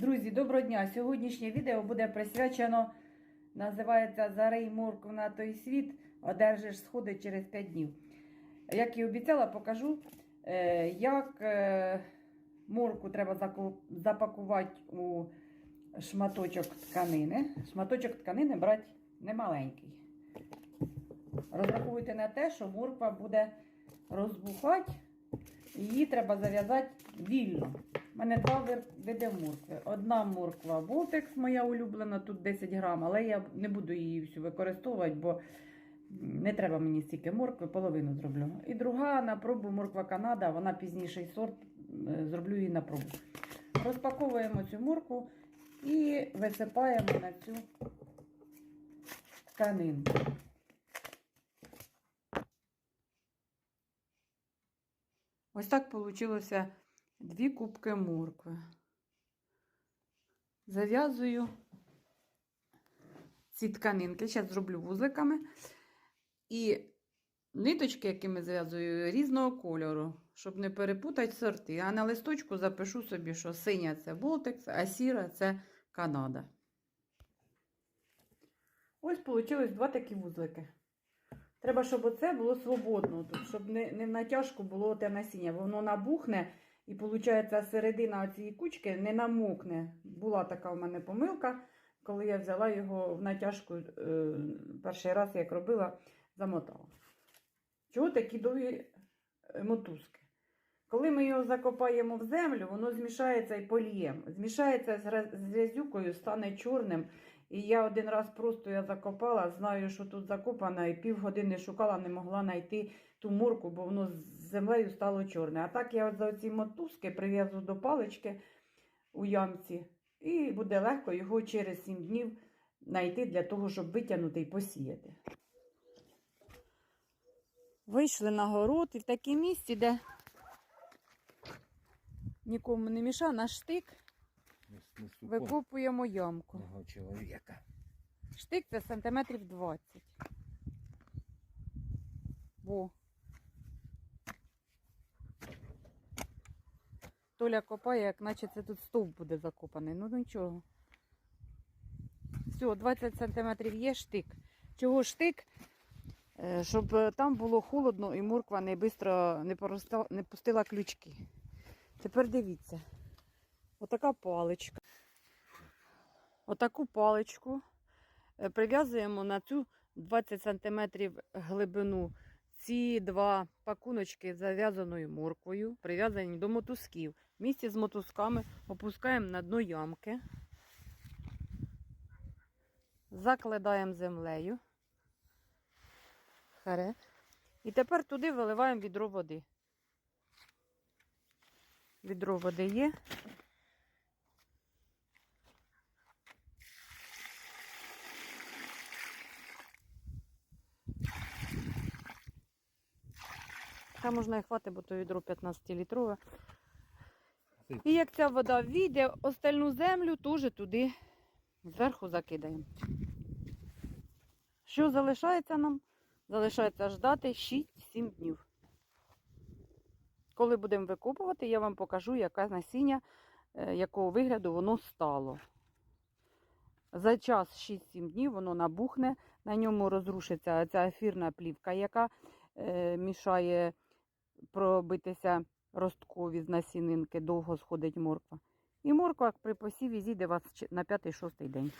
Друзі, доброго дня! Сьогоднішнє відео буде присвячено, називається Зарей моркв на той світ, одержиш сходи через 5 днів. Як і обіцяла, покажу, е, як е, морку треба запакувати у шматочок тканини. Шматочок тканини брати немаленький. Розраховуйте на те, що морква буде розбухати, її треба зав'язати вільно. У мене два види моркви. Одна морква Болтекс, моя улюблена, тут 10 грам, але я не буду її всю використовувати, бо не треба мені стільки моркви, половину зроблю. І друга на пробу морква Канада, вона пізніший сорт, е, зроблю її на пробу. Розпаковуємо цю моркву і висипаємо на цю тканинку. Ось так вийшло дві кубки моркви. Зав'язую ці тканинки. Зараз зроблю вузликами. І ниточки, якими зв'язую, різного кольору, щоб не перепутати сорти. А на листочку запишу собі, що синя це Болтекс, а сіра це Канада. Ось вийшло два такі вузлики. Треба, щоб оце було свободно тут, щоб не, не в було те насіння, бо воно набухне і, виходить, середина цієї кучки не намокне. Була така в мене помилка, коли я взяла його в натяжку е, перший раз, як робила, замотала. Чого такі довгі е, мотузки? Коли ми його закопаємо в землю, воно змішається і полієм. Змішається з грязюкою, стане чорним. І я один раз просто я закопала, знаю, що тут закопана, і півгодини шукала, не могла знайти ту морку, бо воно з землею стало чорне. А так я от за ці мотузки прив'язу до палички у ямці, і буде легко його через 7 днів знайти для того, щоб витягнути і посіяти. Вийшли на город і в такій місці, де нікому не мішав, на штик викопуємо ямку. Мого чоловіка. Штик це сантиметрів 20. Во. Толя копає, як наче це тут стовп буде закопаний. Ну нічого. Все, 20 сантиметрів є штик. Чого штик? Е, Щоб е, там було холодно і морква не бистро не, не пустила ключки. Тепер дивіться. Отака паличка. Отаку паличку е, прив'язуємо на цю 20 см глибину. Ці два пакуночки зав'язаною морквою, прив'язані до мотузків. Місці з мотузками опускаємо на дно ямки, закладаємо землею. Харе. І тепер туди виливаємо відро води. Відро води є. Та можна і хватить, бо то відро 15-літрове. І як ця вода війде, остальну землю теж туди зверху закидаємо. Що залишається нам? Залишається ждати 6-7 днів. Коли будемо викопувати, я вам покажу, яке насіння, е, якого вигляду воно стало. За час 6-7 днів воно набухне, на ньому розрушиться ця ефірна плівка, яка е, мішає пробитися росткові з насінинки, довго сходить морква. І морква при посіві зійде вас на 5-6 день.